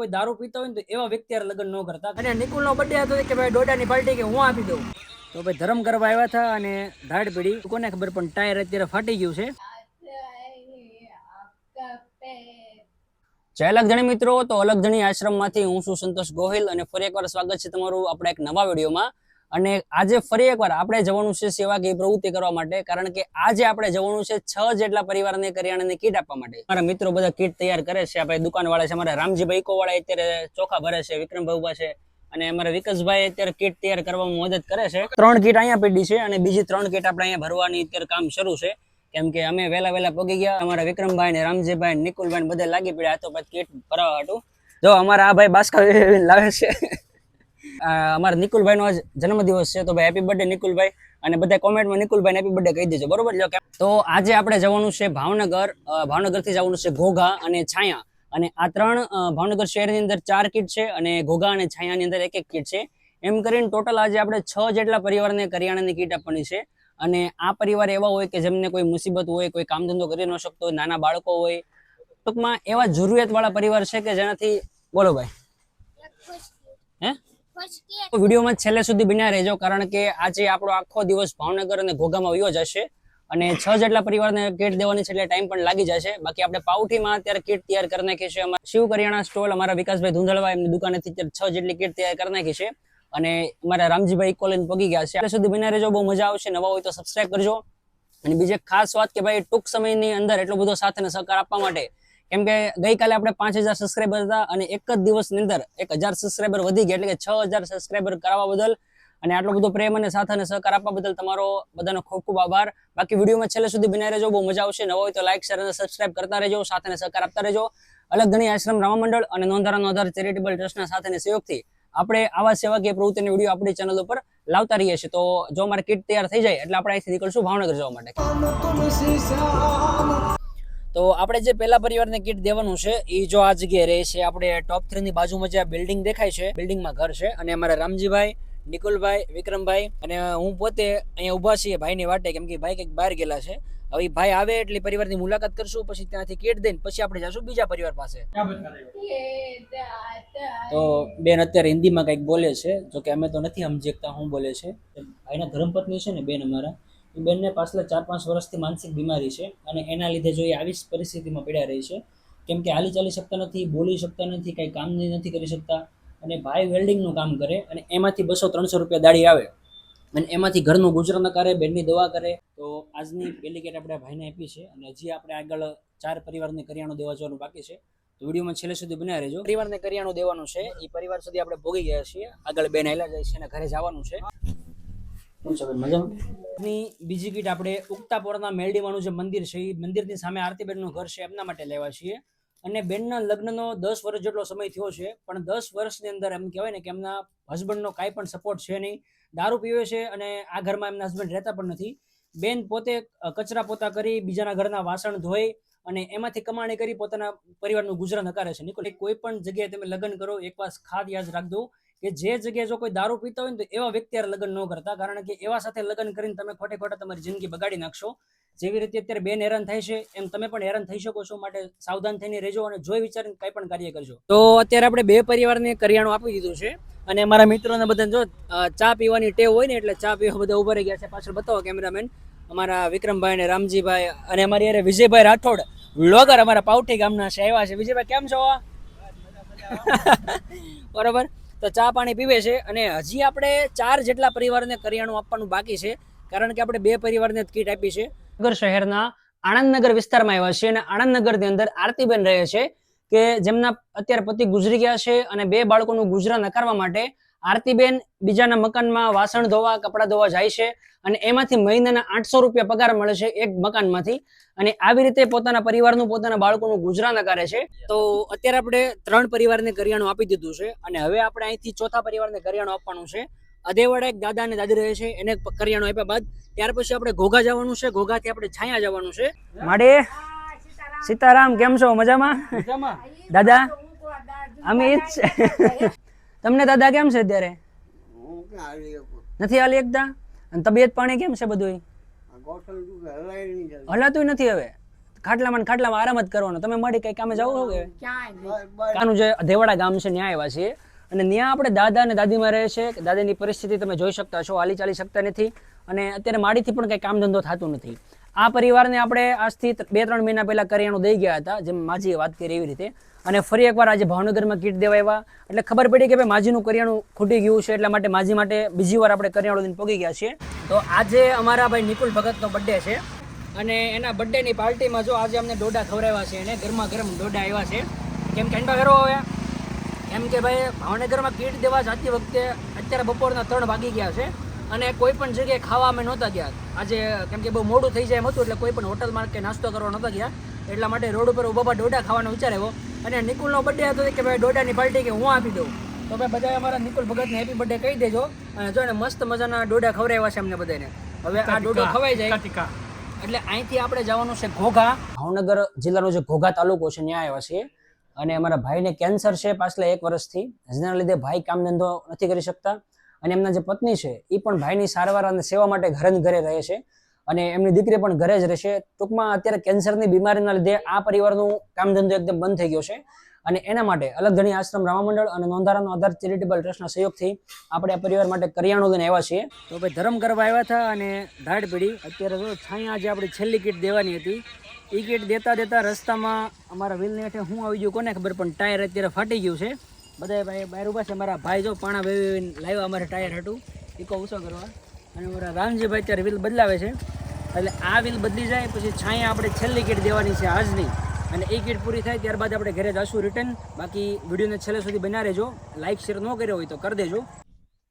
કોઈ દારૂ પીતો હોય ને તો એવા વ્યક્તિ યાર લગ્ન ન કરતા. અને નિકુલ નો બર્થડે હતો કે ભાઈ દોઢાની પાર્ટી કે હું આપી દઉં? તો ભાઈ ધર્મ કરવા આવ્યા હતા અને ધાડ પડી. કોને ખબર પણ ટાયર અત્યારે ફાટી ગયું છે. જય અલગ જણી મિત્રો તો અલગ જણી આશ્રમમાંથી હું છું સંતોષ ગોહિલ અને ફરી એકવાર સ્વાગત છે તમારું આપણા એક નવા વિડીયોમાં. અને આજે ફરી એકવાર આપણે જવાનું છે સેવાકીય પ્રવૃત્તિ કરવા માટે, કારણ કે આજે આપણે જવાનું છે છ જેટલા પરિવારને કરિયાણાની કીટ આપવા માટે. મારા મિત્રો બધા કીટ તૈયાર કરે છે. આપણે દુકાનવાળા છે. અમારા રામજીભાઈ ઇકોવાળા અત્યારે ચોખા ભરે છે, વિક્રમભાઈ ઊભા છે. અને અમારા વિકાસભાઈ અત્યારે કીટ તૈયાર કરવામાં મદદ કરે છે. ત્રણ કીટ અહીંયા પડી છે અને બીજી ત્રણ કીટ આપણે અહીંયા ભરવાની અત્યારે કામ શરૂ છે. કેમ કે અમે વહેલા વહેલા પગી ગયા. અમારા વિક્રમભાઈ ને રામજીભાઈ નિકુલભાઈ બધા લાગી પડ્યા. તો પછી કીટ ભરાવા હતું. જો અમારા આ ભાઈ બાસ્કા લાવે છે. અમારા નિકુલભાઈ નો આજ જન્મદિવસ છે તો ભાઈ હેપી બર્થડે નિકુલભાઈ. અને બધા કોમેન્ટમાં નિકુલભાઈ હેપી બર્થડે કહી દેજો બરોબર? જો તો આજે આપણે જવાનું છે ભાવનગર ભાવનગરથી જવાનું છે ઘોઘા અને છાયા. અને આ ત્રણ ભાવનગર શહેરની અંદર ચાર કીટ છે અને ઘોઘા અને છાયાની અંદર એક એક કીટ છે. એમ કરીને ટોટલ આજે આપણે છ જેટલા પરિવારને કરિયાણાની કીટ આપવાની છે. અને આ પરિવાર એવા હોય કે જેમને કોઈ મુસીબત હોય કોઈ કામ ધંધો કરી ન શકતો હોય નાના બાળકો હોય ટૂંકમાં એવા જરૂરિયાત વાળા પરિવાર છે કે જેનાથી બોલો ભાઈ. હે? વિડીયોમાં છેલ્લે સુધી બન્યા રહેજો, કારણ કે આજે આપણો આખો દિવસ ભાવનગર અને ઘોઘામાં વયો જશે અને છ જેટલા પરિવારને કીટ દેવાની છે એટલે ટાઈમ પણ લાગી જશે. બાકી આપણે પાઉઠીમાં અત્યારે કીટ તૈયાર કરી નાખી છે. અમારા શિવ કરિયાણા સ્ટોલ, અમારા વિકાસભાઈ ધુંધળવા એમની દુકાનેથી છ જેટલી કીટ તૈયાર કરી નાખી છે. અને અમારા રામજીભાઈ કોલેજ પગી ગયા છે. એટલે સુધી બન્યા રહેજો, બહુ મજા આવશે. નવા હોય તો સબસ્ક્રાઈબ કરજો. અને બીજી ખાસ વાત કે ભાઈ ટૂંક સમયની અંદર એટલો બધો સાથ અને સહકાર આપવા માટે કેમ કે ગઈકાલે આપણે પાંચ હજાર સબસ્ક્રાઈબર હતા અને એક જ દિવસની અંદર એક હજાર સબસ્ક્રાઈબર વધી ગયા, એટલે કે છ હજાર સબસ્ક્રાઈબર કરાવવા બદલ અને આટલો બધો પ્રેમ અને સાથ અને સહકાર આપવા બદલ તમારો બધાનો ખૂબ ખૂબ આભાર. બાકી વિડીયોમાં છેલ્લે સુધી બનાવી રહેજો, બહુ મજા આવશે. નવો હોય તો લાઈક શેર અને સબસ્ક્રાઇબ કરતા રહેજો, સાથ અને સહકાર આપતા રહેજો. અલગ ઘણી આશ્રમ રામા મંડળ અને નોંધારા નોંધાર ચેરિટેબલ ટ્રસ્ટના સાથે અને સહયોગથી આપણે આવા સેવાકીય પ્રવૃત્તિની વીડિયો આપણી ચેનલ ઉપર લાવતા રહીએ છીએ. તો જો અમારે કીટ તૈયાર થઈ જાય, એટલે આપણે અહીંથી નીકળશું ભાવનગર જવા માટે. તો આપણે જે પહેલા પરિવારને કીટ દેવાનું છે એ જો આ જગ્યાએ રહે છે, આપણે ટોપ થ્રી ની બાજુમાં જે બિલ્ડિંગ દેખાય છે બિલ્ડિંગમાં ઘર છે, અને અમારા રામજીભાઈ, નિકુલભાઈ, વિક્રમભાઈ, અને હું પોતે અહીંયા ઊભા છીએ ભાઈની વાટે, કેમ કે ભાઈ કંઈક બહાર ગયેલા છે. હવે ભાઈ આવે એટલે પરિવારની મુલાકાત કરશું, પછી ત્યાંથી કીટ દઈને પછી આપણે જશું બીજા પરિવાર પાસે. તો બેન અત્યારે હિન્દીમાં કંઈક બોલે છે જો કે અમે તો નથી સમજી શકતા શું બોલે છે. ભાઈના ધર્મપત્ની છે ને બેન અમારા. એ બેનને પાછલા ચાર પાંચ વર્ષથી માનસિક બીમારી છે અને એના લીધે જો એ આવી જ પરિસ્થિતિમાં પીડા રહી છે, કેમ કે હાલી ચાલી શકતા નથી, બોલી શકતા નથી, કંઈ કામ નથી કરી શકતા અને ભાઈ વેલ્ડિંગનું કામ કરે અને એમાંથી બસો ત્રણસો રૂપિયા દાડી આવે અને એમાંથી ઘરનું ગુજરાન કરે બેનની દવા કરે. તો આજની પહેલી કેટ આપણે ભાઈને આપી છે અને હજી આપણે આગળ ચાર પરિવારને કરિયાણું દેવા જવાનું બાકી છે. વિડીયોમાં છેલ્લે સુધી બનાવી રહેજો. પરિવારને કરિયાણું દેવાનું છે, એ પરિવાર સુધી આપણે ભોગી ગયા છીએ. આગળ બેન આયલા જાય છે અને ઘરે જવાનું છે? બીજી કીટ આપણે ઉગતાપોરના મેલડીમાનું જે મંદિર છે, એ મંદિરની સામે આરતીબેનનું ઘર છે, એમના માટે લેવા છીએ. અને બેનના લગ્નનો દસ વર્ષ જેટલો સમય થયો છે, પણ દસ વર્ષની અંદર એમ કહેવાય ને કે એમના હસબન્ડનો કાંઈ પણ સપોર્ટ છે નહીં. દારૂ પીવે છે અને આ ઘરમાં એમના હસબન્ડ રહેતા પણ નથી. બેન પોતે કચરા પોતા કરી, બીજાના ઘરના વાસણ ધોઈ અને એમાંથી કમાણી કરી પોતાના પરિવારનું ગુજરાન હકારે છે. નિકોલ, કોઈ પણ જગ્યાએ તમે લગ્ન કરો, એક વાર ખાસ યાદ રાખજો. કે જે જગ્યાએ જો કોઈ દારૂ પીતા હોય ને તો એવા વ્યક્તિ હારે લગ્ન ન કરતા. કારણ કે એવા સાથે લગ્ન કરીને તમે ખોટે ખોટા તમારી જિંદગી બગાડી નાખશો. જેવી રીતે અત્યારે બેન હેરાન થાય છે, એમ તમે પણ હેરાન થઈ શકો છો. માટે સાવધાન થઈને રહેજો અને જોઈ વિચારીને કઈ પણ કાર્ય કરજો. તો અત્યારે આપણે બે પરિવારને કરિયાણું આપી દીધું છે. અને અમારા મિત્રોને બધા જો ચા પીવાની ટેવ હોય ને એટલે ચા પીવા બધા ઊભા રહી ગયા છે. પાછળ બતાવો કેમેરામેન. અમારા વિક્રમભાઈ અને રામજીભાઈ અને અમારી યારે વિજયભાઈ રાઠોડ, વ્લોગર અમારા પાવઠી ગામના છે, આવ્યા છે. વિજયભાઈ, કેમ છો? બરોબર. તો ચા પાણી પીવે છે અને હજી આપણે ચાર જેટલા પરિવારને કરિયાણું આપવાનું બાકી છે, કારણ કે આપણે બે પરિવારને જ કીટ આપી છે. નગર શહેરના આણંદનગર વિસ્તારમાં આવ્યા છે અને આણંદનગરની અંદર આરતીબેન રહે છે, કે જેમના અત્યારે પતિ ગુજરી ગયા છે અને બે બાળકોનું ગુજરાન નકારવા માટે આરતીબેન બીજાના મકાનમાં વાસણ ધોવા કપડાં ધોવા જાય છે અને એમાંથી મહિનાના આઠસો રૂપિયા પગાર મળે છે એક મકાનમાંથી. અને આવી રીતે પોતાના પરિવારનું પોતાના બાળકોનું ગુજરાન કરે છે. તો અત્યારે આપણે ત્રણ પરિવારને કરિયાણું આપી દીધું છે અને હવે આપણે અહીંથી ચોથા પરિવારને કરિયાણું આપવાનું છે. અધેવાડા એક દાદા અને દાદી રહે છે એને કરિયાણું આપ્યા બાદ ત્યાર પછી આપણે ઘોઘા જવાનું છે ઘોઘાથી આપણે છાયા જવાનું છે. માડે સીતારામ કેમ છો? મજામાં? દાદા અમે ઈ જ છે. તમને દાદા કેમ છે અત્યારે? નથી હાલી એકદા અને તબિયત પાણી કેમ છે બધું હલાતું નથી હવે. ખાટલામાં ખાટલામાં આરામ જ કરવાનો. તમે મળી કઈ કામે જાવ કે આનું જે દેવાડા ગામ છે ન્યાય આવ્યા છીએ. અને ત્યાં આપણે દાદા અને દાદીમાં રહે છે. દાદાની પરિસ્થિતિ તમે જોઈ શકતા છો હાલી ચાલી શકતા નથી. અને અત્યારે માડીથી પણ કંઈ કામ ધંધો થતું નથી. આ પરિવારને આપણે આજથી બે ત્રણ મહિના પહેલાં કરિયાણું દઈ ગયા હતા, જેમ માજીએ વાત કરી એવી રીતે. અને ફરી એકવાર આજે ભાવનગરમાં કીટ દેવા આવ્યા. એટલે ખબર પડી કે ભાઈ, માજીનું કરિયાણું ખૂટી ગયું છે, એટલા માટે માજી માટે બીજી વાર આપણે કરિયાણું લઈને પગી ગયા છીએ. તો આજે અમારા ભાઈ નિકુલ ભગતનો બર્થડે છે. અને એના બર્થડેની પાર્ટીમાં જો આજે અમને ડોડા ખવડાવ્યા છે એને ગરમા ગરમ ડોડા આવ્યા છે. કેમ કે હેરો હવે. એમ કે ભાઈ, ભાવનગરમાં કીટ દેવા જતી વખતે અત્યારે બપોરના ત્રણ વાગી ગયા છે અને કોઈ પણ જગ્યાએ ખાવા અમે નહોતા ગયા. આજે કેમ કે બહુ મોડું થઈ જાય એમ હતું એટલે કોઈ પણ હોટલમાં કે નાસ્તો કરવા નહોતા ગયા. એટલા માટે રોડ ઉપર ઊભા ડોડા ખાવાનો વિચાર આવ્યો. અને નિકુલનો બર્થડે હતો કે ભાઈ ડોડાની પાર્ટી કે હું આપી દઉં. તો ભાઈ બધા અમારા નિકુલ ભગતને હેપી બર્થડે કહી દેજો. અને જો ને મસ્ત મજાના ડોડા ખવડાવ્યા છે અમને બધાને. હવે આ ડોડો ખવાઈ જાય. એટલે અહીંથી આપણે જવાનું છે ઘોઘા. ભાવનગર જિલ્લાનો જે ઘોઘા તાલુકો છે ત્યાં આવ્યા છીએ. અને અમારા ભાઈને કેન્સર છે પાછલા એક વર્ષથી. જેના લીધે ભાઈ કામ ધંધો નથી કરી શકતા. અને એમના જે પત્ની છે એ પણ ભાઈની સારવાર અને સેવા માટે ઘરે ઘરે રહે છે. અને એમની દીકરી પણ ઘરે જ રહેશે. ટૂંકમાં અત્યારે કેન્સરની બીમારીના લીધે આ પરિવારનું કામ ધંધો એકદમ બંધ થઈ ગયો છે. અને એના માટે અલગ ધણી આશ્રમ રામા મંડળ અને નોંધારાનો આધાર ચેરિટેબલ ટ્રસ્ટના સહયોગથી આપણે આ પરિવાર માટે કરિયાણું લઈને આવ્યા છીએ. તો ભાઈ ધર્મ કરવા આવ્યા હતા અને ધાડ પીડી. અત્યારે જો છાયા આજે આપણી છેલ્લી કીટ દેવાની હતી. એ કીટ દેતા દેતા રસ્તામાં અમારા વ્હીલને હેઠે હું આવી ગયું કોને ખબર, પણ ટાયર અત્યારે ફાટી ગયું છે. બધા ભાઈ બહાર ઊભા છે. મારા ભાઈ જો પાણા વેવી લાવ્યા. અમારે ટાયર હતું. ઈકો ઓછો કરવા. અને મારા રામજીભાઈ અત્યારે વ્હીલ બદલાવે છે. એટલે આ વ્હીલ બદલી જાય, પછી છાંયા આપણે છેલ્લી કીટ દેવાની છે આજની. અને એ કીટ પૂરી થાય ત્યારબાદ આપણે ઘરે જશું રિટર્ન બાકી વિડીયોને છેલ્લે સુધી બના રહેજો. લાઇક શેર ન કર્યો હોય તો કરી દેજો.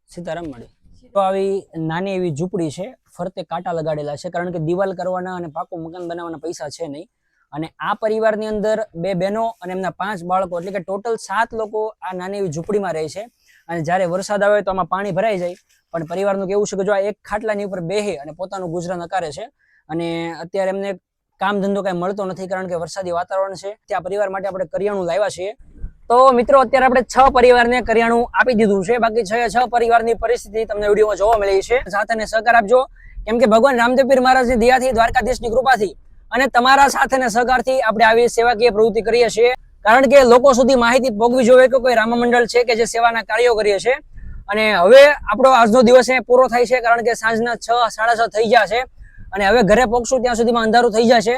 સીતારામ મળે. તો આવી નાની એવી ઝૂંપડી છે. ફરતે કાંટા લગાડેલા છે. કારણ કે દિવાલ કરવાના અને પાકું મકાન બનાવવાના પૈસા છે નહીં. અને આ પરિવારની અંદર બે બહેનો અને એમના પાંચ બાળકો, એટલે કે ટોટલ સાત લોકો આ નાની એવી ઝૂંપડીમાં રહે છે. અને જ્યારે વરસાદ આવે તો આમાં પાણી ભરાઈ જાય. પણ પરિવારનું કેવું છે કે જો આ એક ખાટલાની ઉપર બેહે અને પોતાનું ગુજરાન નકારે છે અને અત્યારે એમને કામ ધંધો કાંઈ મળતો નથી કારણ કે વરસાદી વાતાવરણ છે. ત્યાં પરિવાર માટે આપણે કરિયાણું લાવ્યા છીએ. તો મિત્રો, અત્યારે આપણે છ પરિવારને કરિયાણું આપી દીધું છે. બાકી છ છ પરિવારની પરિસ્થિતિ તમને વિડીયોમાં જોવા મળી છે. સાથે સહકાર આપજો. કેમ કે ભગવાન રામદેવપીર મહારાજની દયાથી દ્વારકાધીશની કૃપાથી અને તમારા સાથે સહકારથી આપણે આવી સેવાકીય પ્રવૃત્તિ કરીએ છીએ. કારણ કે લોકો સુધી માહિતી પોગવી જોઈએ કે કોઈ રામ મંડળ છે કે જે સેવાના કાર્યો કરીએ છે અને હવે આપણો આજનો દિવસ એ પૂરો થાય છે કારણ કે સાંજના છ, સાડા છ થઈ ગયા છે. અને હવે ઘરે પહોંચશું ત્યાં સુધીમાં અંધારું થઈ જશે.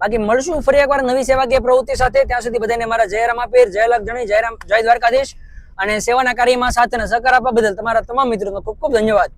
બાકી મળશું ફરી એકવાર નવી સેવાકીય પ્રવૃત્તિ સાથે. ત્યાં સુધી બધાને મારા જયરામ આપીર જય જણી જયરામ જય દ્વારકાધીશ. અને સેવાના કાર્યમાં સાથે સહકાર આપવા બદલ તમારા તમામ મિત્રોનો ખૂબ ખૂબ ધન્યવાદ.